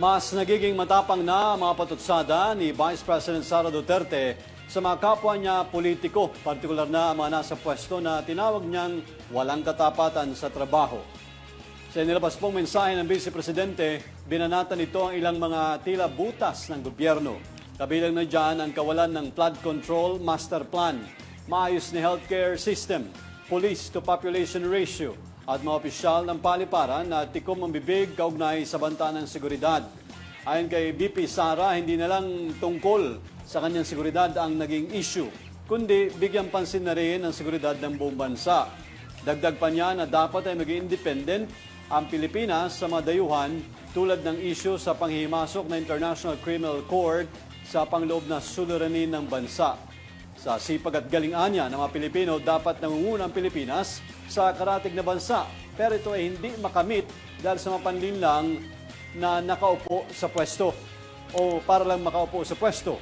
Mas nagiging matapang na mga patutsada ni Vice President Sara Duterte sa mga kapwa niya politiko, partikular na mga nasa pwesto na tinawag niyang walang katapatan sa trabaho. Sa inilabas pong mensahe ng Vice Presidente, binanatan nito ang ilang mga tila butas ng gobyerno. Kabilang na dyan ang kawalan ng flood control master plan, maayos na healthcare system, police to population ratio, at mga opisyal ng paliparan na tikom ang bibig kaugnay sa banta ng seguridad. Ayon kay BP Sara, hindi na lang tungkol sa kanyang seguridad ang naging issue, kundi bigyan pansin na rin ang seguridad ng buong bansa. Dagdag pa niya na dapat ay maging independent ang Pilipinas sa mga dayuhan tulad ng issue sa panghihimasok na International Criminal Court sa pangloob na suliranin ng bansa. Sa sipag at galing anya ng mga Pilipino, dapat nangunguna ang Pilipinas sa karatig na bansa. Pero ito ay hindi makamit dahil sa mapanlin lang na nakaupo sa pwesto o para lang makaupo sa pwesto.